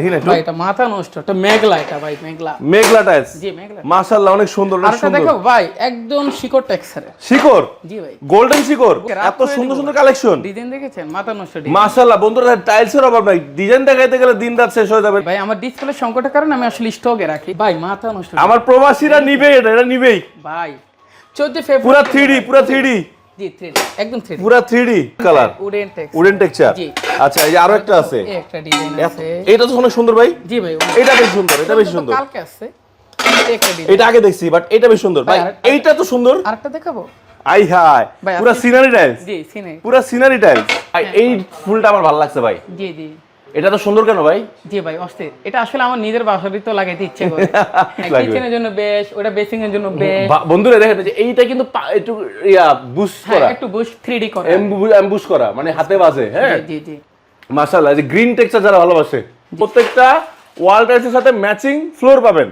দেখি না একটু? ভাই এটা মাথা নষ্ট এটা মেঘলা এটা ভাই মেঘলা। মেঘলা টাইলস জি মেঘলা। মাশাআল্লাহ অনেক সুন্দর অনেক সুন্দর। দেখো ভাই একদম শিকড় টেক্সারে শিকড়? জি ভাই। গোল্ডেন শিকড়? এত সুন্দর সুন্দর কালেকশন ডিজাইন দেখেছেন? মাথা নষ্ট মাশাআল্লাহ বন্ধুরা টাইলসের অভাব নাই। ডিজাইন দেখাইতে গেলে দিন রাত শেষ হয়ে যাবে। ভাই আমার ডিসপ্লে সংকটের কারণে আমি আসলে স্টকে রাখি। ভাই মাথা নষ্ট। আমার প্রবাসীরা নিবে এটা এটা নিবেই। ভাই চোদ্দ পুরা ফেব্রুয়ারি থ্রি পুরা থ্রি জি থ্রি একদম থ্রি পুরা three colour wooden tex wooden texture জি। আচ্ছা এই যে আরও একটা আছে। একটা ডিজাইন আছে। এটা তো অনেক সুন্দর ভাই। জি ভাই এটা বেশ সুন্দর এটা বেশ সুন্দর। কালকে আছে। এটা আগে দেখছি বাট এটা বেশ সুন্দর। ভাই এইটা তো সুন্দর। আরেকটা দেখাবো? আই হাই সিনারি টাইলস জি সিনে পুরা সিনারি টাইলস এই ফুলটা আমার ভালো লাগছে ভাই। জি জি। এটা তো সুন্দর কেন ভাই? জি ভাই অস্থির। এটা আসলে আমার নিজের বাসারই তো লাগাইতে ইচ্ছে করে। কিচেনের জন্য বেশ ওটা বেসিং এর জন্য বেশ। বন্ধুরা দেখেন যে এইটা কিন্তু একটু ইয়া বুশ হ্যাঁ করা। একটু বুশ 3D করা। এমবুশ করা মানে হাতে বাজে হ্যাঁ? জি জি মাশাআল্লাহ যে গ্রিন টেক্সচার যারা ভালোবাসে প্রত্যেকটা ওয়াল টাইলসের সাথে ম্যাচিং ফ্লোর পাবেন।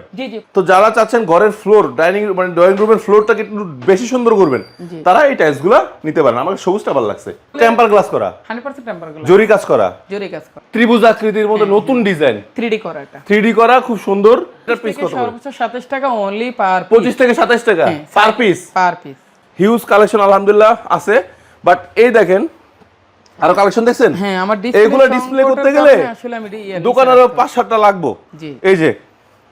তো যারা চাচ্ছেন ঘরের ফ্লোর ডাইনিং মানে ড্রয়িং রুমের ফ্লোরটাকে একটু বেশি সুন্দর করবেন তারা এই টাইলসগুলা নিতে পারেন। আমাকে সবুজটা ভালো লাগছে। টেম্পার গ্লাস করা। 100% টেম্পারগুলো জরি কাজ করা। জরি কাজ করা। ত্রিভুজ আকৃতির মধ্যে নতুন ডিজাইন। 3D করা এটা। থ্রি করা খুব সুন্দর। এটা পিস কত সর্বোচ্চ 27 টাকা অনলি পার পঁচিশ থেকে সাতাশ টাকা per piece per piece huge collection আলহামদুলিল্লাহ আছে। বাট এই দেখেন আরও কালেকশন দেখছেন? হ্যাঁ আমার এইগুলো ডিসপ্লে করতে গেলে আসলে আমি ইয়ে দোকান আরও পাঁচ সাতটা লাগবো। জি। এই যে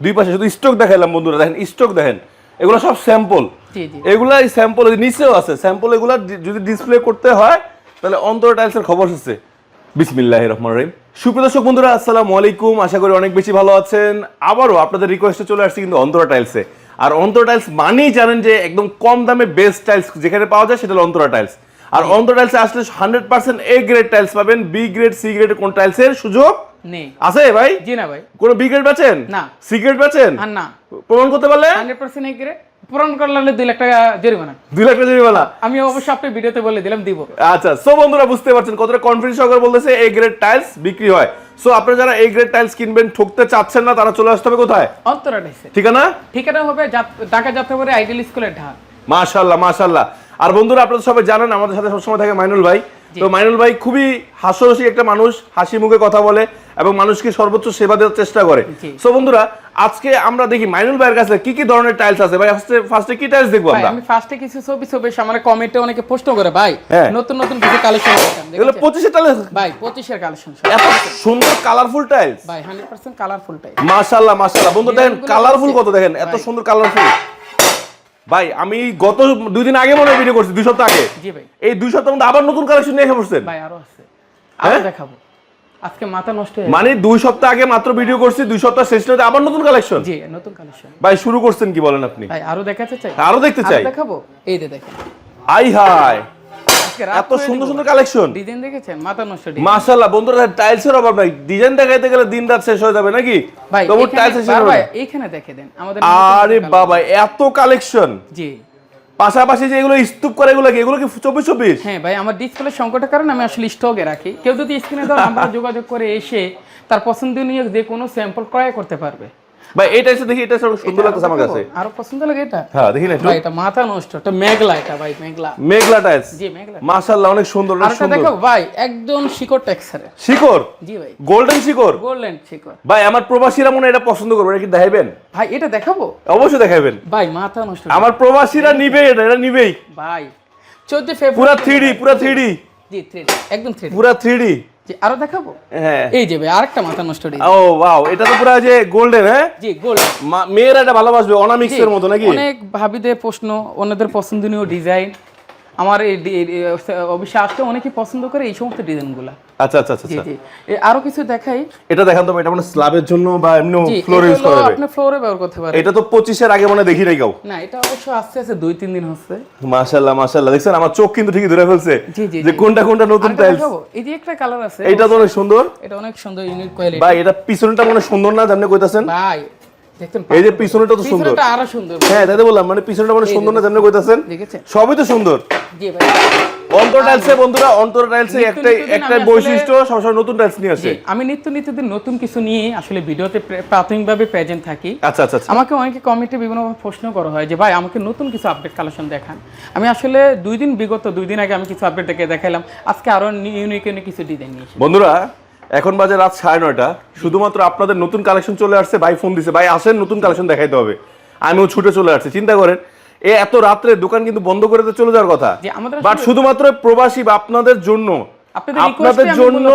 দুই পাশে শুধু স্টক দেখাইলাম বন্ধুরা দেখেন স্টক দেখেন। এগুলো সব স্যাম্পল জি জি। এগুলা এই স্যাম্পল নিচেও আছে। স্যাম্পল এগুলা যদি ডিসপ্লে করতে হয় তাহলে অন্তর টাইলসের খবর হচ্ছে বিসমিল্লাহ রহমান রহিম। সুপ্রিয় দর্শক বন্ধুরা আসসালামু আলাইকুম। আশা করি অনেক বেশি ভালো আছেন। আবারও আপনাদের রিকোয়েস্টে চলে আসছি কিন্তু অন্তরা টাইলসে আর অন্তরা টাইলস মানেই জানেন যে একদম কম দামে বেস্ট টাইলস যেখানে পাওয়া যায় সেটা হলো অন্তরা টাইলস আর অন্তরা টাইলসে আসলে hundred percent A grade tiles পাবেন বি গ্রেড সি গ্রেড কোন টাইলসের সুযোগ নেই। আছে ভাই? জি না ভাই। কোন বি গ্রেড বেচেন না। সি গ্রেড বেচেন না। প্রমাণ করতে পারলে? 100% এগ্রে পূরণ করলে 2 লাখ টাকা জরিমানা। দুই লাখ টাকা জরিমানা। আমি ভিডিওতে বলে দিলাম দিব। আচ্ছা সো বন্ধুরা বুঝতে পারছেন কতটা কনফিডেন্স সহকারে বলতেছে এ গ্রেড টাইলস বিক্রি হয়। সো আপনারা যারা এ গ্রেড টাইলস কিনবেন ঠকতে চাচ্ছেন না তারা চলে আসতে হবে কোথায়? অন্তরা ঠিকানা? ঠিকানা হবে ঢাকা যাত্রাবাড়ি আইডিয়াল স্কুলের ঢাক মাশাল্লাহ। আর বন্ধুরা আপনারা সবাই জানেন আমাদের সাথে সবসময় থাকে মাইনুল ভাই। তো মাইনুল ভাই খুবই হাস্যরসিক একটা মানুষ হাসি মুখে কথা বলে এবং মানুষকে সর্বোচ্চ সেবা দেওয়ার চেষ্টা করে। সো বন্ধুরা আজকে আমরা দেখি মাইনুল ভাইয়ের কাছে কি কি ধরনের টাইলস আছে। ভাই ফার্স্টে ফার্স্টে কি টাইলস দেখব আমরা? আমি ফার্স্টে কিছু ছবি ছবি আমার কমেন্টে অনেকে প্রশ্ন করে ভাই। হ্যাঁ। নতুন নতুন কিছু কালেকশন এগুলো পঁচিশে টাইলস ভাই 25 এর কালেকশন এত সুন্দর কালারফুল টাইলস ভাই 100% কালারফুল টাইপ মাশাল্লাহ মাশাল্লাহ বন্ধু দেখেন কালারফুল কত দেখেন? এত সুন্দর কালারফুল ভাই আমি গত দুই দিন আগে মনে হয় ভিডিও করছি দুই সপ্তাহ আগে। জি ভাই। এই দুই সপ্তাহের মধ্যে আবার নতুন কালেকশন নিয়ে এসে বসছেন? ভাই আরও আছে। হ্যাঁ? আরও দেখাবো। আজকে মাথা নষ্ট হয়ে মানে দুই সপ্তাহ আগে মাত্র ভিডিও করছি দুই সপ্তাহ শেষ হতে আবার নতুন কালেকশন জি নতুন কালেকশন ভাই শুরু করছেন কি বলেন আপনি? ভাই আরও দেখাতে চাই? আরও দেখতে চাই। দেখাবো? এই দেখেন। আই হাই এত সুন্দর সুন্দর কালেকশন ডিজাইন দেখেছেন? মাথা নষ্ট ডিজাইন মাশাআল্লাহ বন্ধুরা টাইলসের অভাব নাই। ডিজাইন দেখাইতে গেলে দিন রাত শেষ হয়ে যাবে নাকি? ভাই তবু টাইলস শেষ ভাই, হবে এইখানে দেখে দেন আমাদের আরে বাবা এত কালেকশন জি। পাশাপাশি যে এগুলো স্তূপ করে এগুলো কি? এগুলো কি চব্বিশ চব্বিশ? হ্যাঁ ভাই আমার ডিসপ্লে সংকটের কারণে আমি আসলে স্টকে রাখি। কেউ যদি স্ক্রিনে ধর আমরা যোগাযোগ করে এসে তার পছন্দনীয় যে কোনো স্যাম্পল ক্রয় করতে পারবে। ভাই এই টাইলস দেখি এটা সুন্দর লাগতেছে আমার কাছে। আরও পছন্দ লাগে এটা? হ্যাঁ দেখি না ভাই এটা মাথা নষ্ট এটা মেঘলা এটা ভাই মেঘলা। মেঘলা টাইলস জি মেঘলা। মাশাআল্লাহ অনেক সুন্দর অনেক সুন্দর। দেখো ভাই একদম শিকড় টেক্সারে শিকড়? জি ভাই। গোল্ডেন শিকড়? গোল্ডেন শিকড়। ভাই আমার প্রবাসীরা মনে এটা পছন্দ করবে এটা কি দেখাইবেন? ভাই এটা দেখাবো? অবশ্যই দেখাইবেন। ভাই মাথা নষ্ট। আমার প্রবাসীরা নিবে এটা এটা নিবেই। ভাই চোদ্দ ফেব্রুয়ারি পুরা থ্রি পুরা থ্রি জি থ্রি একদম থ্রি পুরা থ্রি জি আরও দেখাবো? হ্যাঁ। এই যে ভাই আরেকটা মাথা নষ্ট ও ওয়াও এটা তো পুরো যে গোল্ডেন হ্যাঁ? জি গোল্ড মেয়েরা এটা ভালোবাসবে অনামিক্স এর মতো নাকি? অনেক ভাবিদের প্রশ্ন অন্যদের পছন্দনীয় ডিজাইন আমার এই আসতে অনেকেই পছন্দ করে এই সমস্ত ডিজাইনগুলো। আচ্ছা আচ্ছা আচ্ছা জি আচ্ছা। আরও কিছু দেখাই। এটা দেখান তো এটা মানে স্ল্যাবের জন্য বা এমনি ফ্লোর ইউজ এগুলো করা যাবে। আপনি ফ্লোরে ব্যবহার করতে পারেন। এটা তো পঁচিশের আগে মনে দেখি নাই কেউ। না এটা অবশ্য আস্তে আস্তে দুই তিন দিন হচ্ছে। মাশাআল্লাহ মাশাআল্লাহ। দেখছেন আমার চোখ কিন্তু ঠিকই ধরে ফেলছে জি, জি, যে কোনটা কোনটা নতুন টাইলস এই যে একটা কালার আছে এইটা তো অনেক সুন্দর। এটা অনেক সুন্দর ইউনিক কোয়ালিটি ভাই এটা পিছনটা মনে সুন্দর না? যেমনি কইতাছেন। ভাই এই যে পিছনটা তো সুন্দর। আরও সুন্দর। হ্যাঁ তাই বললাম মানে পিছনটা মানে সুন্দর না যেমনি কইতাছেন সবই তো সুন্দর। জি ভাই। অন্তর টাইলসে বন্ধুরা অন্তর টাইলসে নিত্য একটাই আমি আসলে- বৈশিষ্ট্য সবসময় নতুন টাইলস নিয়ে আসে। আমি নিত্য নিত্যদিন নতুন কিছু নিয়ে আসলে ভিডিওতে প্রে- প্রাথমিকভাবে প্রেজেন্ট থাকি। আচ্ছা আচ্ছা আচ্ছা। আমাকে অনেকে কমিটি বিভিন্নভাবে প্রশ্ন করা হয় যে ভাই আমাকে নতুন কিছু আপডেট কালেকশন দেখান। আমি আসলে দুই দিন বিগত দুই দিন আগে আমি কিছু আপডেট দেখে দেখাইলাম। আজকে আরও ইউনিক ইউনিক কিছু ডিজাইন নিয়ে বন্ধুরা এখন বাজে রাত সাড়ে নয়টা। শুধুমাত্র আপনাদের নতুন কালেকশন চলে আসছে ভাই ফোন দিছে। ভাই আসেন নতুন কালেকশন দেখাইতে হবে। আমিও ছুটে চলে আসছি চিন্তা করেন এ এত রাত্রে দোকান কিন্তু বন্ধ করে চলে যাওয়ার কথা। বাট শুধুমাত্র প্রবাসী বা আপনাদের জন্য আপনাদের জন্য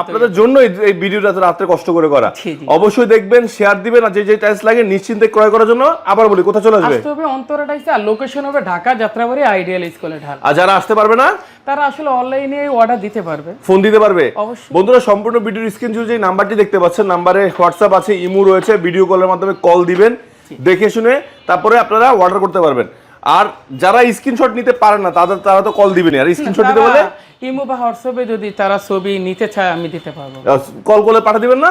আপনাদের জন্য এই- ভিডিওটা রাত্রে কষ্ট করে করা। অবশ্যই দেখবেন শেয়ার দিবেন আর যে যে টাইলস লাগে নিশ্চিন্তে ক্রয় করার জন্য আবার বলি কোথায় চলে আসবে? আসতে হবে অন্তরাটাইছে আর লোকেশন হবে ঢাকা যাত্রাবাড়ি আইডিয়াল স্কুলে ঢাল। আর যারা আসতে পারবে না তারা আসলে অনলাইনে অর্ডার দিতে পারবে। ফোন দিতে পারবে। বন্ধুরা সম্পূর্ণ ভিডিওর স্ক্রিন জুড়ে যে নাম্বারটি দেখতে পাচ্ছেন নাম্বারে হোয়াটসঅ্যাপ আছে ইমো রয়েছে ভিডিও কলের মাধ্যমে কল দিবেন দেখে শুনে তারপরে আপনারা অর্ডার করতে পারবেন। আর যারা স্ক্রিনশট নিতে পারেন না তাদের তারা তো কল দিবেন আর স্ক্রিনশট নিতে বলে? ইমো বা হোয়াটসঅ্যাপে যদি তারা ছবি নিতে চায় আমি দিতে পারব। কল পাঠিয়ে দিবেন না?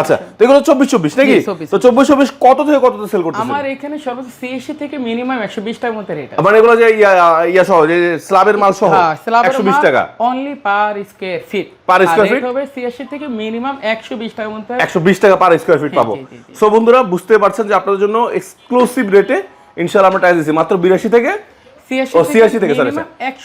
আচ্ছা তো এগুলো চব্বিশ চব্বিশ নাকি? জি, 24 তো চব্বিশ। চব্বিশ কত থেকে কত সেল করতেছেন? আমার এখানে সর্বোচ্চ সিএসসি থেকে মিনিমাম একশো বিশ টাকার মধ্যে রেট মানে এগুলো যে ইয়া সহ যে স্ল্যাবের মাল সহ একশো বিশ টাকা। Only per square feet Per square feet? হবে সিএসসি থেকে মিনিমাম একশো বিশ টাকার মধ্যে। একশো বিশ টাকা পার স্কোয়ার ফিট পাবো। সো বন্ধুরা বুঝতে পারছেন যে আপনাদের জন্য এক্সক্লুসিভ রেটে ইনশাআল্লাহ আমরা দিচ্ছি মাত্র বিরাশি থেকে ছিয়াশি থেকে সরি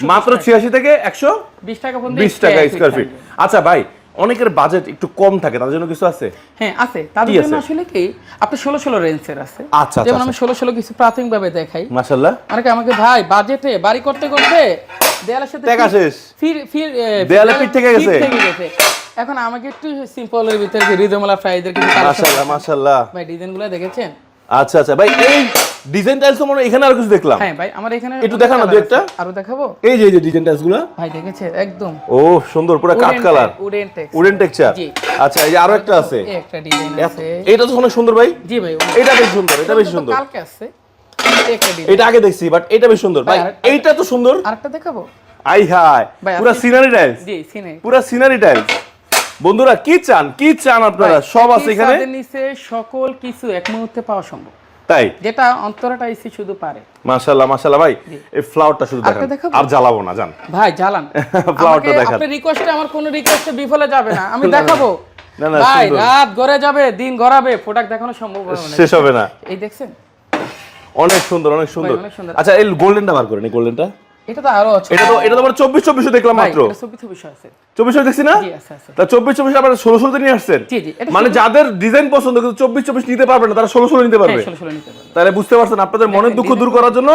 মাত্র ছিয়াশি থেকে একশো বিশ টাকা বিশ টাকা স্কোয়ার ফিট আচ্ছা ভাই অনেকের বাজেট একটু কম থাকে জন্য কিছু আছে? হ্যাঁ আছে। তাদের জন্য আসলে কি আপনি ষোলো ষোলো রেঞ্জের আছে। আচ্ছা, আচ্ছা, যেমন আমি ষোলো ষোলো কিছু প্রাথমিকভাবে দেখাই। মাশাল্লাহ অনেকে আমাকে ভাই বাজেটে বাড়ি করতে করতে দেয়ালের সাথে টাকা শেষ। ফির- ফির- দেয়ালে পিঠ থেকে গেছে। এখন আমাকে একটু সিম্পলের ভিতরে রিজমালা ফ্রাইদের কিছু collection- মাশাল্লাহ মাশাল্লাহ ভাই ডিজাইনগুলো দেখেছেন? আচ্ছা আচ্ছা। ভাই এই ডিজাইন টাইলস তো মনে এখানে আর কিছু দেখলাম। হ্যাঁ ভাই আমার এখানে একটু অনেক দেখাও না colour দু আছে। একটা। আরও দেখাবো? এই যে এই যে ডিজাইন টাইলসগুলো। ভাই দেখেছে? একদম। ও সুন্দর পুরো কাঠ colour wooden tex wooden texture জি। আচ্ছা এই যে আরও একটা আছে। একটা ডিজাইন আছে। এটা তো অনেক সুন্দর ভাই। জি ভাই এটা বেশ সুন্দর এটা বেশ সুন্দর। কালকে আছে। এটা আগে দেখছি বাট এটা বেশ সুন্দর। ভাই এইটা তো সুন্দর। আরেকটা দেখাবো? আই হাই পুরো সিনারি টাইলস জি সিনে পুরো সিনারি টাইলস বন্ধুরা কি চান? কি চান আপনারা? সব আছে এখানে? নিচে সকল কিছু এক মুহূর্তে পাওয়া সম্ভব। তাই? যেটা অন্তরাটা এসে শুধু পারে। মাশাআল্লাহ মাশাআল্লাহ ভাই এই ফ্লাওয়ারটা শুধু দেখেন। আর জ্বালাবো না জান ভাই জ্বালান। ফ্লাওয়ারটা দেখেন। আপনি রিকোয়েস্টে আমার কোনো রিকোয়েস্টে বিফলে যাবে না। আমি দেখাবো। না, না, ভাই রাত গড়ে যাবে দিন গড়াবে প্রোডাক্ট দেখানো সম্ভব হবে না। শেষ হবে না। এই দেখছেন? অনেক সুন্দর অনেক সুন্দর। অনেক সুন্দর। আচ্ছা এই গোল্ডেনটা বার করেন এই গোল্ডেনটা এটা তো আরও আছে। এটা তো এটা তো আমরা চব্বিশ চব্বিশে দেখলাম মাত্র। এটা ছবি ছবি আছে চব্বিশ দেখছি না? জি আছে আছে। তা চব্বিশ চব্বিশ আবার ষোলো ষোলোতে নিয়ে আসছেন? জি, জি, মানে যাদের ডিজাইন পছন্দ কিন্তু নিতে পারবে না তারা ষোলো ষোলো নিতে পারবে। হ্যাঁ, ষোলো ষোলো নিতে পারবেন তাহলে বুঝতে পারছেন আপনাদের মনের দুঃখ দূর করার জন্য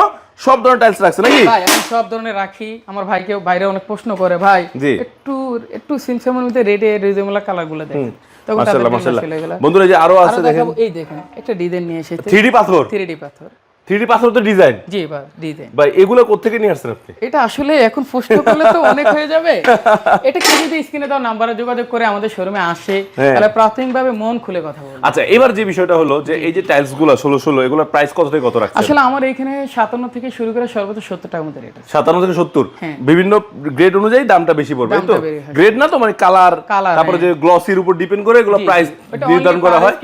সব ধরনের টাইলস রাখছে নাকি? ভাই আমি সব ধরনের রাখি। আমার ভাইকে বাইরে অনেক প্রশ্ন করে ভাই একটু একটু সিনসেমের মধ্যে রেডে রিজনেবল কালারগুলো দেখেন। মাশাআল্লাহ মাশাআল্লাহ। বন্ধুরা যে আরও আছে দেখেন। এই দেখেন একটা ডিজাইন নিয়ে এসেছে। থ্রি পাথর। থ্রি ডি পাথর। থ্রি পাথর তো ডিজাইন জি বা ডিজাইন ভাই এগুলো কোথেকে নিয়ে আসছেন আপনি? এটা আসলে এখন প্রশ্ন করলে তো অনেক হয়ে যাবে। এটা কেউ যদি স্ক্রিনে দেওয়া নাম্বারে যোগাযোগ করে আমাদের শোরুমে আসে হ্যাঁ। তাহলে প্রাথমিকভাবে মন খুলে কথা বলবে। আচ্ছা এবার যে বিষয়টা হলো যে এই যে টাইলসগুলো ষোলো ষোলো এগুলোর প্রাইস কত থেকে কত রাখছেন? আসলে আমার এখানে সাতান্ন থেকে শুরু করে সর্বোচ্চ সত্তর টাকার মধ্যে আছে। সাতান্ন থেকে সত্তর? হ্যাঁ। বিভিন্ন গ্রেড অনুযায়ী দামটা বেশি পড়বে তো? হয়। গ্রেড না তো মানে কালার তারপরে যে গ্লসির উপর ডিপেন্ড করে এগুলো প্রাইস এটা নির্ধারণ করা হয়।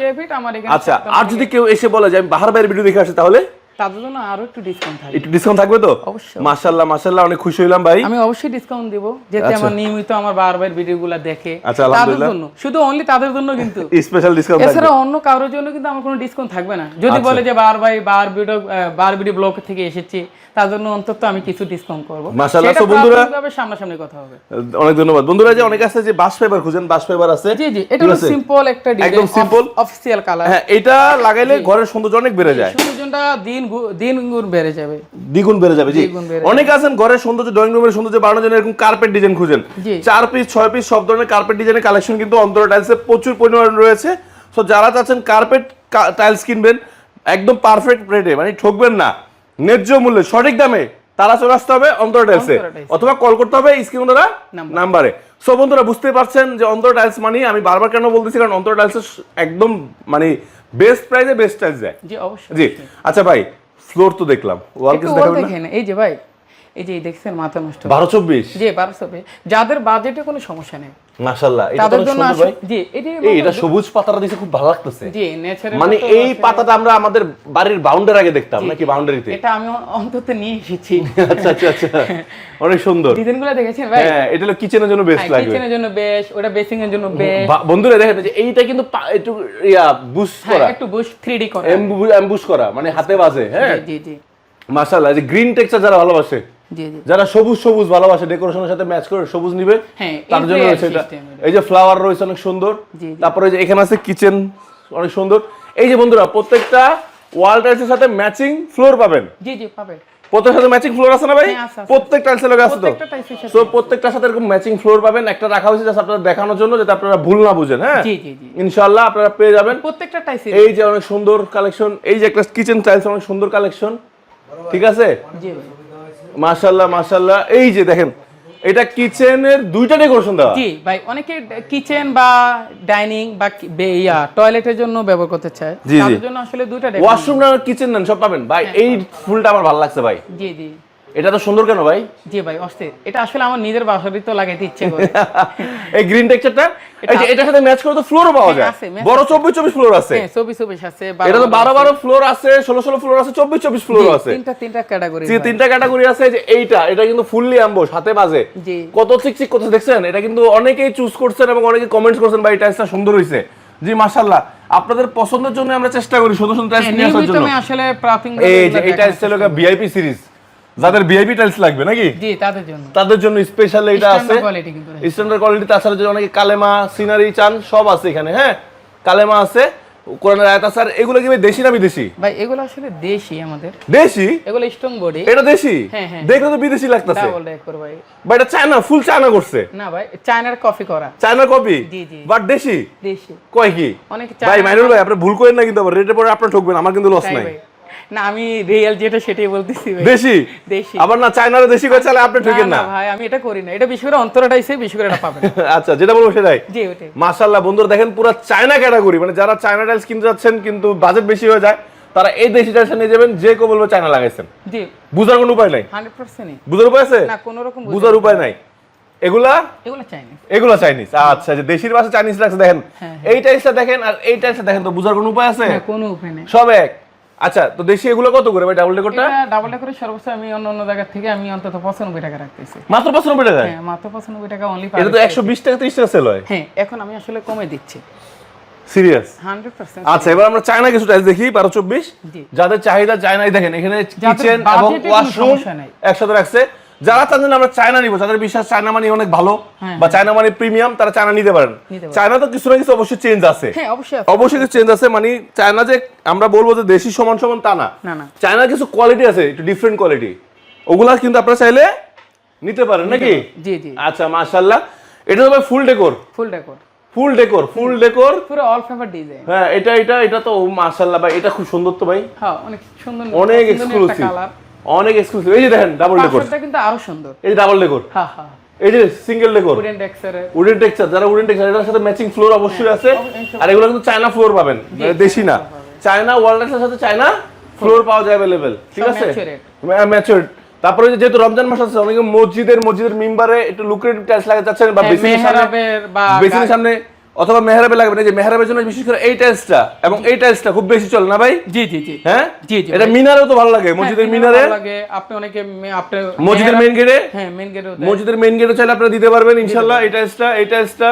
আচ্ছা আর যদি কেউ এসে বলে যে আমি বাহার বাইরের ভিডিও দেখে আসি তাহলে? তাদের জন্য আরও একটু ডিসকাউন্ট থাকে একটু ডিসকাউন্ট থাকবে তো? অবশ্যই। মাশাআল্লাহ মাশাআল্লাহ অনেক খুশি হইলাম ভাই। আমি অবশ্যই ডিসকাউন্ট দেব যাতে আমার নিয়মিত আমার বারবার ভিডিওগুলো দেখে। আচ্ছা, আলহামদুলিল্লাহ। জন্য শুধু অনলি তাদের জন্য কিন্তু। স্পেশাল ডিসকাউন্ট থাকবে। এছাড়া অন্য কারোর জন্য কিন্তু আমার কোনো ডিসকাউন্ট থাকবে না। যদি আচ্ছা। বলে যে বার ভাই বার ভিডিও বার ভিডিও ব্লগ থেকে এসেছি তার জন্য অন্তত আমি কিছু ডিসকাউন্ট করব। মাশাআল্লাহ, তো বন্ধুরা- সামনাসামনি কথা হবে। অনেক ধন্যবাদ। বন্ধুরা যে অনেক আছে যে বাস ফাইবার খুঁজেন বাস ফাইবার আছে। জি জি এটা হলো সিম্পল একটা একদম simple। অফিসিয়াল কালার হ্যাঁ এটা লাগাইলে ঘরের সৌন্দর্য অনেক বেড়ে যায়। সৌন্দর্যটা দিন দিন গুণ বেড়ে যাবে। দ্বিগুণ বেড়ে যাবে জি। অনেক আছেন ঘরের সৌন্দর্য ড্রয়িং রুমের সৌন্দর্য বাড়ানোর জন্য এরকম কার্পেট ডিজাইন খুঁজেন। চার পিস ছয় পিস সব ধরনের কার্পেট ডিজাইনের কালেকশন কিন্তু অন্তর টাইলসে প্রচুর পরিমাণ রয়েছে। সো যারা চাচ্ছেন কার্পেট টাইলস কিনবেন একদম পারফেক্ট রেটে মানে ঠকবেন না। ন্যায্য মূল্যে সঠিক দামে তারা চলে আসতে হবে অন্তর টাইলসে অথবা কল করতে হবে স্ক্রিন দ্বারা নাম্বারে। সো বন্ধুরা বুঝতে পারছেন যে অন্তর টাইলস মানে আমি বারবার কেন বলতেছি? কারণ অন্তর টাইলস একদম মানে বেস্ট প্রাইসে বেস্ট টাইলস দেয়। জি অবশ্যই। জি। আচ্ছা ভাই ফ্লোর তো দেখলাম। ওয়াল ওর দেখাবেন এই যে ভাই এই যে দেখছেন মাথা নষ্ট। বারো চব্বিশ? জি বারোশো পে যাদের বাজেটে কোনো সমস্যা নেই। মাশাল্লাহ এটা তো তাদের অনেক জন্য সুন্দর ভাই। আসলে- জি এটা সবুজ পাতাটা দিছে খুব ভালো লাগতেছে। জি ন্যাচারাল মানে এই পাতাটা আমরা আমাদের বাড়ির বাউন্ডারি আগে দেখতাম নাকি বাউন্ডারিতে এটা আমি অন্তত নিয়ে এসেছি। আচ্ছা আচ্ছা আচ্ছা। অনেক সুন্দর। ডিজাইন দেখেছেন ভাই? হ্যাঁ এটা হলো কিচেনের জন্য বেস্ট লাগবে। কিচেনের জন্য বেশ ওটা বেসিং এর জন্য বেশ বন্ধুরা দেখেন যে এইটা কিন্তু একটু ইয়া বুস্ট হ্যাঁ করা। একটু বুশ 3D করা। এমবুশ করা মানে হাতে বাজে হ্যাঁ। জি জি মাশাআল্লাহ যে গ্রিন টেক্সচার যারা ভালোবাসে যারা সবুজ সবুজ ভালোবাসে ডেকোরেশনের সাথে ম্যাচ করে সবুজ নিবে হ্যাঁ, তার জন্য রয়েছে এটা। এই যে ফ্লাওয়ার রয়েছে অনেক সুন্দর। তারপরে যে এখানে আছে কিচেন অনেক সুন্দর। এই যে বন্ধুরা প্রত্যেকটা ওয়াল টাইলসের সাথে ম্যাচিং ফ্লোর পাবেন। জি জি পাবে প্রত্যেকটার সাথে ম্যাচিং ফ্লোর আছে না ভাই? হ্যাঁ। প্রত্যেক টাইলসের লগে আছে তো। প্রত্যেকটা। সো প্রত্যেকটার সাথে এরকম ম্যাচিং ফ্লোর পাবেন। একটা রাখা হয়েছে জাস্ট আপনারা দেখানোর জন্য যাতে আপনারা ভুল না বুঝেন হ্যাঁ? জি জি ইনশাআল্লাহ আপনারা পেয়ে যাবেন। প্রত্যেকটা টাইসে এই যে অনেক সুন্দর কালেকশন এই যে একটা কিচেন টাইলস অনেক সুন্দর কালেকশন ঠিক আছে? জি ভাই। মাশাআল্লাহ মাশাল্লাহ এই যে দেখেন এটা কিচেনের দুইটা ডেকোরেশন দেওয়া। জি ভাই অনেকে কিচেন বা ডাইনিং বা ইয়া টয়লেটের জন্য ব্যবহার করতে চায়। তাদের জন্য আসলে দুইটা। ওয়াশরুম না কিচেন নেন সব পাবেন। ভাই এই ফুলটা আমার ভালো লাগছে ভাই। জি জি। এটা তো সুন্দর কেন ভাই? জি ভাই অস্থির। এটা আসলে আমার নিজের বাসারই তো লাগাইতে ইচ্ছে করে। এই গ্রিন টেক্সচারটা এই যে এটার সাথে ম্যাচ করে তো ফ্লোরও পাওয়া হ্যাঁ, যায়। বড় চব্বিশ চব্বিশ ফ্লোর আছে। হ্যাঁ চব্বিশ চব্বিশ আছে এটা তো বারো বারো ফ্লোর আছে ষোলো ষোলো ফ্লোর আছে চব্বিশ চব্বিশ ফ্লোর আছে। তিনটা তিনটা ক্যাটাগরি যে তিনটা ক্যাটাগরি আছে যে এইটা এটা কিন্তু ফুললি অ্যাম্বোস হাতে বাজে। জি। কত চিকচিক কত দেখছেন? এটা কিন্তু অনেকেই চুজ করছেন এবং অনেকে কমেন্টস করছেন ভাই টাইলসটা সুন্দর হয়েছে জি মাশাআল্লাহ। আপনাদের পছন্দের জন্য আমরা চেষ্টা করি সুন্দর সুন্দর টাইলস নিয়ে আসার জন্য। আসলে প্রাথমিক এই যে এই টাইলসটা হলো ভিআইপি সিরিজ যাদের ভিআইপি টাইলস লাগবে নাকি? জি তাদের জন্য। তাদের জন্য স্পেশাল এটা আছে। স্ট্যান্ডার্ড কোয়ালিটি তাছাড়া যদি অনেকে কালেমা সিনারি চান সব আছে এখানে হ্যাঁ? কালেমা আছে কোরআনের আয়াত আছে আর এগুলো কি ভাই দেশি না বিদেশি? ভাই এগুলো আসলে দেশি আমাদের। দেশি? এগুলো স্ট্রং বডি এটা দেশি? হ্যাঁ, হ্যাঁ। দেখলে তো বিদেশি লাগতেছে। ডাবল ডেকর ভাই। বা এটা চায়না ফুল চায়না করছে। না ভাই চায়নার কফি করা। চায়নার কপি জি, জি। বাট দেশি? দেশি। কয় কি? অনেক ভাই মাইনুল ভাই আপনি ভুল করেন না কিন্তু আবার রেটে পরে আপনার ঠকবেন আমার কিন্তু লস নাই। ভাই। না আমি রিয়েল যেটা সেটাই বলতেছি দেশি? দেশি। আবার না চায়নারে দেশি করে চালে আপনি ঠকেন না না না? ভাই আমি এটা করি না। এটা বিশেষ করে অন্তরটাইছে বিশেষ করে এটা পাবেন আচ্ছা যেটা বলব সেটাই। জি ওটাই। মাশাল্লাহ বন্ধুরা দেখেন পুরো চায়না ক্যাটাগরি মানে যারা চায়না টাইলস কিনতে যাচ্ছেন কিন্তু বাজেট বেশি হয়ে যায় তারা এই দেশি টাইলস নিয়ে যাবেন যে কেউ বলবে চায়না লাগাইছেন। জি। বুঝার কোনো উপায় নাই? হান্ড্রেড পার্সেন্ট বুঝার উপায় আছে? না কোনো রকম বুঝার উপায় নাই। এগুলা? এগুলো চাইনিজ এগুলা চাইনিজ আচ্ছা যে দেশির ভাষা চাইনিজ লাগছে দেখেন। হ্যাঁ, এই টাইলসটা দেখেন আর এই টাইলসটা দেখেন তো বুঝার কোনো উপায় আছে? হ্যাঁ কোনো উপায় নেই। সব এক। আচ্ছা তো দেশি এগুলো কত করে ভাই? ডাবল ডেকোরটা ডাবল করে সর্বোচ্চ আমি অন্য অন্য জায়গা থেকে আমি অন্তত পঁচানব্বই টাকা রাখতেছি। মাত্র পঁচানব্বই টাকা হ্যাঁ মাত্র পঁচানব্বই টাকা অনলি এটা তো একশো বিশ টাকা ত্রিশ টাকা সেল হয়। হ্যাঁ এখন আমি আসলে কমে দিচ্ছি। সিরিয়াস হান্ড্রেড পার্সেন্ট আচ্ছা এবার আমরা চায়না কিছু টাইলস দেখি বারো চব্বিশ। জি। যাদের চাহিদা চায়নাই দেখেন এখানে কিচেন এবং ওয়াশরুম। একসাথে রাখছে। যারা চান আমরা চায়না নিব। যাদের বিশ্বাস চায়না মানে অনেক ভালো হ্যাঁ, বা চায়না মানে প্রিমিয়াম তারা চায়না নিতে পারেন। চায়না তো কিছু না কিছু অবশ্যই চেঞ্জ আছে। হ্যাঁ অবশ্যই কিছু চেঞ্জ আছে মানে চায়না যে আমরা বলব যে দেশি সমান সমান তা না। না না। চায়নার কিছু কোয়ালিটি আছে একটু ডিফারেন্ট কোয়ালিটি ওগুলা কিন্তু আপনারা চাইলে নিতে পারেন নাকি? জি জি। আচ্ছা মাশাআল্লাহ। এটা তো ভাই full decor full decor full decor full decor পুরো অল ফেভার ডিজাইন হ্যাঁ এটা এটা এটা তো মাশাআল্লাহ ভাই এটা খুব সুন্দর তো ভাই। হ্যাঁ অনেক সুন্দর অনেক এক্সক্লুসিভ কালার অনেক এক্সক্লুসিভ এই যে দেখেন ডাবল ডেকোর কিন্তু আরও সুন্দর। এই যে ডাবল ডেকোর হ্যাঁ হ্যাঁ এই যে সিঙ্গেল ডেকোর উডেন ডেক্সারের উডেন টেক্সচার যারা উডেন টেক্সচার এটার সাথে ম্যাচিং ফ্লোর অবশ্যই আছে। আর এগুলো কিন্তু চায়না ফ্লোর পাবেন। মানে দেশি না। চায়না ওয়ালনাটের সাথে চায়না ফ্লোর পাওয়া যায় অ্যাভেলেবেল ঠিক আছে। ম্যাচুরড তারপরে যে যেহেতু রমজান মাস আছে অনেকে মসজিদের মসজিদের মিম্বারে একটু লুক্রেটিভ টাইলস লাগাতে চাচ্ছেন বা হ্যাঁ, বেসিনের সামনে বা বেসিনের সামনে অথবা মেহরাবে লাগবে না যে মেহরাবের জন্য বিশেষ করে এই টাইলসটা এবং এই টাইলসটা খুব বেশি চলে না ভাই? জি জি জি। হ্যাঁ? জি, জি, এটা। মিনারেও তো ভালো লাগে মসজিদের হ্যাঁ, মিনারে। ভালো লাগে। আপনি অনেকে আপনি মসজিদের মেইন গেটে হ্যাঁ মেন গেটে মসজিদের মেইন গেটে চাইলে আপনারা দিতে পারবেন ইনশাল্লাহ। এই টাইলসটা এই টাইলসটা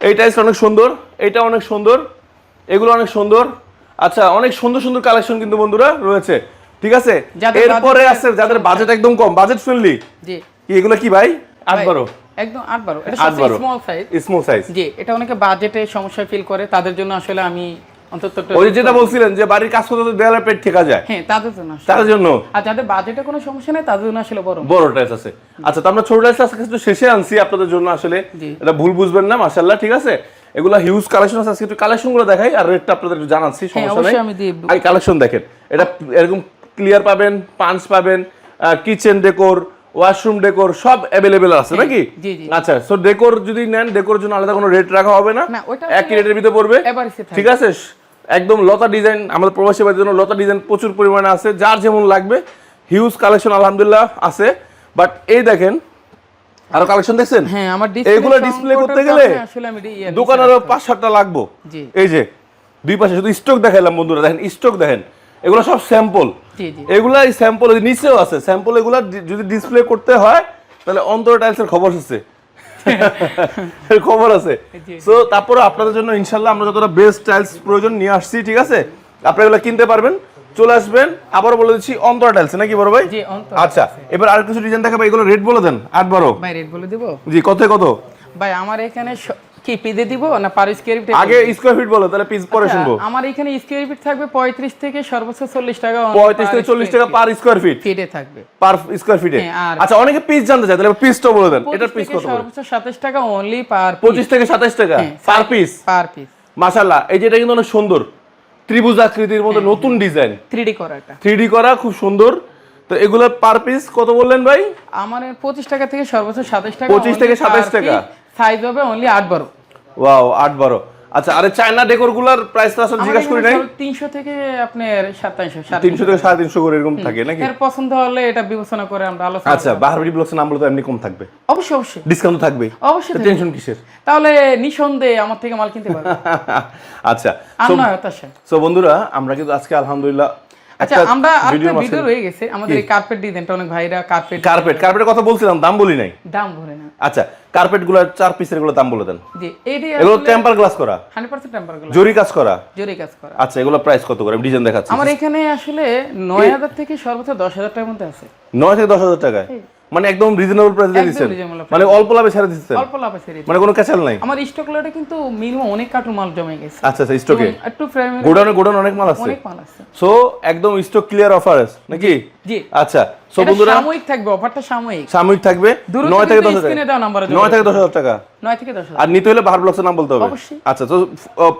এই টাইলসটা অনেক সুন্দর এটা অনেক সুন্দর এগুলো অনেক সুন্দর। আচ্ছা অনেক সুন্দর সুন্দর কালেকশন কিন্তু বন্ধুরা রয়েছে ঠিক আছে? এরপরে আছে যাদের বাজেট একদম কম বাজেট ফ্রেন্ডলি জি। কি এগুলো কি ভাই আট বারো। একদম আট বারো আট বারো স্মল সাইজ স্মল সাইজ জি এটা অনেকে বাজেটে সমস্যা ফিল করে তাদের জন্য আসলে আমি ওই যেটা বলছিলেন যে বাড়ির কাজ করতে করতে পেট ঠেকা যায়। হ্যাঁ তাদের জন্য আসলে। তার জন্য। আর যাদের বাজেটে কোনো সমস্যা নেই তাদের জন্য আসলে বড়। বড় টাইলস আছে। আচ্ছা তো আমরা ছোট টাইলস আজকে একটু শেষে আনছি আপনাদের জন্য আসলে এটা ভুল বুঝবেন না মাশাআল্লাহ ঠিক আছে? এগুলা হিউজ কালেকশন আছে আজকে একটু কালেকশনগুলো দেখাই আর রেটটা আপনাদের একটু জানাচ্ছি হ্যাঁ সমস্যা নেই। আই কালেকশন দেখেন। এটা এরকম ক্লিয়ার পাবেন পাঞ্চ পাবেন কিচেন ডেকোর ওয়াশরুম ডেকোর সব অ্যাভেলেবেল আছে নাকি। আচ্ছা সো ডেকোর যদি নেন ডেকোর জন্য আলাদা কোনো রেট রাখা হবে না। একই রেটের ভিতরে পড়বে। ঠিক আছে? একদম লতা ডিজাইন আমাদের প্রবাসী বাড়ির জন্য লতা ডিজাইন প্রচুর পরিমাণে আছে যার যেমন লাগবে। হিউজ কালেকশন আলহামদুলিল্লাহ আছে। বাট এই দেখেন আরও কালেকশন দেখছেন? হ্যাঁ আমার এগুলো ডিসপ্লে করতে গেলে আসলে আমি ইয়ে দোকান আরও পাঁচ সাতটা লাগবো। জি। এই যে দুই পাশে শুধু স্টক দেখাইলাম বন্ধুরা দেখেন স্টক দেখেন। এগুলো সব স্যাম্পল এগুলা এই স্যাম্পল নিচেও আছে। স্যাম্পল এগুলা যদি ডিসপ্লে করতে হয় তাহলে অন্তর টাইলসের খবর আছে। খবর আছে। সো তারপরে আপনাদের জন্য ইনশাল্লাহ আমরা যতটা বেস্ট টাইলস প্রয়োজন নিয়ে আসছি ঠিক আছে? আপনারা এগুলো কিনতে পারবেন। চলে আসবেন। আবার বলে দিচ্ছি অন্তরা টাইলস নাকি বড় ভাই? জি অন্তর আচ্ছা এবার আর কিছু ডিজাইন দেখাবো। এগুলো রেট বলে দেন। আট বারো। ভাই রেট বলে দিব? জি কত কত? ভাই আমার এখানে কি পিদে দিব না পার স্কোয়ার ফিট আগে স্কোয়ার ফিট বলো তাহলে পিস পরে শুনব। আমার এখানে স্কোয়ার ফিট থাকবে পঁয়ত্রিশ থেকে সর্বোচ্চ চল্লিশ টাকা পঁয়ত্রিশ থেকে চল্লিশ টাকা পার স্কোয়ার ফিট ফিটে থাকবে। পার স্কোয়ার ফিটে হ্যাঁ, আচ্ছা অনেকে পিস জানতে চায় তাহলে পিসটা বলে দেন। এটার পিস কত সর্বোচ্চ সাতাশ টাকা অনলি পার পঁচিশ থেকে সাতাশ টাকা পার পিস পার পিস মাশাল্লাহ এই কিন্তু অনেক সুন্দর। ত্রিভুজ আকৃতির মধ্যে হ্যাঁ, নতুন ডিজাইন থ্রি ডি করা এটা থ্রি করা খুব সুন্দর। তো এগুলো পার পিস কত বললেন ভাই? আমার পঁচিশ টাকা থেকে সর্বোচ্চ সাতাশ টাকা 25 থেকে 27 টাকা। সাইজ হবে অনলি আট বারো। ওয়াও আট বারো। আচ্ছা আরে চায়না ডেকোরগুলার প্রাইস তো আসলে জিজ্ঞাসা করি নাই? তিনশো থেকে আপনার সাতাইশো তিনশো থেকে সাড়ে তিনশো করে এরকম থাকে নাকি? এর পছন্দ হলে এটা বিবেচনা করে আমরা আলোচনা আচ্ছা বাহারবাড়ি ব্লগসের নাম বলে তো এমনি কম থাকবে। অবশ্যই অবশ্যই। ডিসকাউন্ট থাকবে অবশ্যই টেনশন কিসের? তাহলে নিঃসন্দেহে আমার থেকে মাল কিনতে পারবে। আচ্ছা সো বন্ধুরা আমরা কিন্তু আজকে আলহামদুলিল্লাহ আচ্ছা আমরা আরেকটা ভিডিও রয়ে গেছে। আমাদের এই কার্পেট ডিজাইনটা অনেক ভাইরা কার্পেট কার্পেট কার্পেটের কথা বলছিলাম দাম বলি নাই? দাম ভরে না। আচ্ছা কার্পেট চার পিসেরগুলো দাম বলে দেন। জি এগুলো টেম্পার গ্লাস করা। টেম্পার জরি কাজ করা। জরি কাজ করা। আচ্ছা এগুলো প্রাইস কত করে? ডিজাইন দেখাচ্ছি। আমার এখানে আসলে নয় হাজার থেকে সর্বোচ্চ দশ হাজার টাকার মধ্যে আছে। নয় থেকে দশ হাজার টাকায়? মানে একদম রিজনেবল প্রাইস দিয়ে দিচ্ছেন। মানে অল্প লাভে ছেড়ে দিচ্ছেন। অল্প লাভ আছে মানে কোনো ক্যাচাল নাই? আমার স্টক লটে কিন্তু মিনিমাম অনেক কার্টুন মাল জমে গেছে। আচ্ছা আচ্ছা স্টকে একটু ফ্রেম গোডাউনে গোডাউন অনেক মাল আছে। অনেক মাল আছে। সো একদম স্টক ক্লিয়ার অফার আছে নাকি? জি আচ্ছা সো বন্ধুরা সাময়িক থাকবে অফারটা সাময়িক। সাময়িক থাকবে। দ্রুত নয় থেকে কিন্তু দশ হাজার। স্ক্রিনে দেওয়া নাম্বারে নয় থেকে দশ হাজার টাকা। নয় থেকে দশ হাজার। আর নিতে হলে বাহার ব্লগসের নাম বলতে হবে। আচ্ছা তো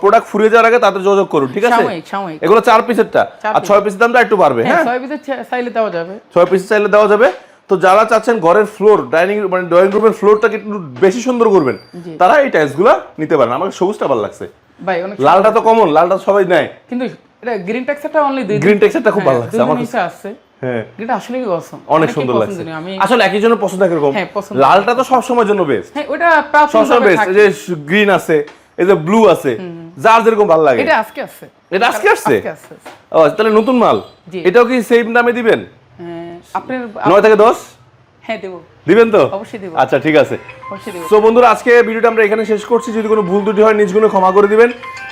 প্রোডাক্ট ফুরিয়ে যাওয়ার আগে তাদের যোগাযোগ করুন ঠিক আছে? সাময়িক সাময়িক। এগুলো চার পিসেরটা আর ছয় পিসের দামটা একটু বাড়বে হ্যাঁ হ্যাঁ? ছয় পিসের চাইলে দেওয়া যাবে। ছয় পিসের চাইলে দেওয়া যাবে। তো যারা চাচ্ছেন ঘরের ফ্লোর ডাইনিং মানে ড্রয়িং রুমের ফ্লোরটাকে একটু বেশি সুন্দর করবেন তারা এই টাইলসগুলো নিতে পারেন। আমাকে সবুজটা ভালো লাগছে। ভাই অনেক লালটা তো কমন লালটা সবাই নেয়। কিন্তু এটা গ্রিন টেক্সচারটা অনলি দুই গ্রিন টেক্সচারটা খুব ভালো লাগছে আমার দিন নিচে হ্যাঁ। গ্রিনটা আসলে অসম অনেক সুন্দর লাগছে। আসলে একই জন্য পছন্দ হ্যাঁ, লালটা তো সব জন্য বেস্ট হ্যাঁ ওটা প্রাপ্ত সবসময় বেস্ট যে গ্রিন আছে এই যে ব্লু আছে যার যেরকম ভালো লাগে। এটা আজকে আসছে এটা আজকে আসছে? ও তাহলে নতুন মাল। এটাও কি সেম দামে দিবেন? হ্যাঁ, আপনার নয় থেকে দশ? হ্যাঁ দেবো। দিবেন তো? অবশ্যই দেবো। আচ্ছা ঠিক আছে। অবশ্যই দেবো। সো বন্ধুরা আজকে ভিডিওটা আমরা এখানে শেষ করছি। যদি কোনো ভুল ত্রুটি হয় নিজ গুণে ক্ষমা করে দিবেন।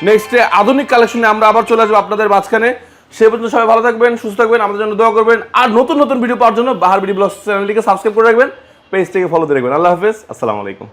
নেক্সটে আধুনিক কালেকশনে আমরা আবার চলে আসব আপনাদের মাঝখানে। সে পর্যন্ত সবাই ভালো থাকবেন সুস্থ থাকবেন। আমাদের জন্য দোয়া করবেন। আর নতুন নতুন ভিডিও পাওয়ার জন্য বাহার ভিডিও ব্লগ চ্যানেলটিকে সাবস্ক্রাইব করে রাখবেন। পেজটিকে ফলো দিয়ে রাখবেন। আল্লাহ হাফেজ। আসসালামু আলাইকুম।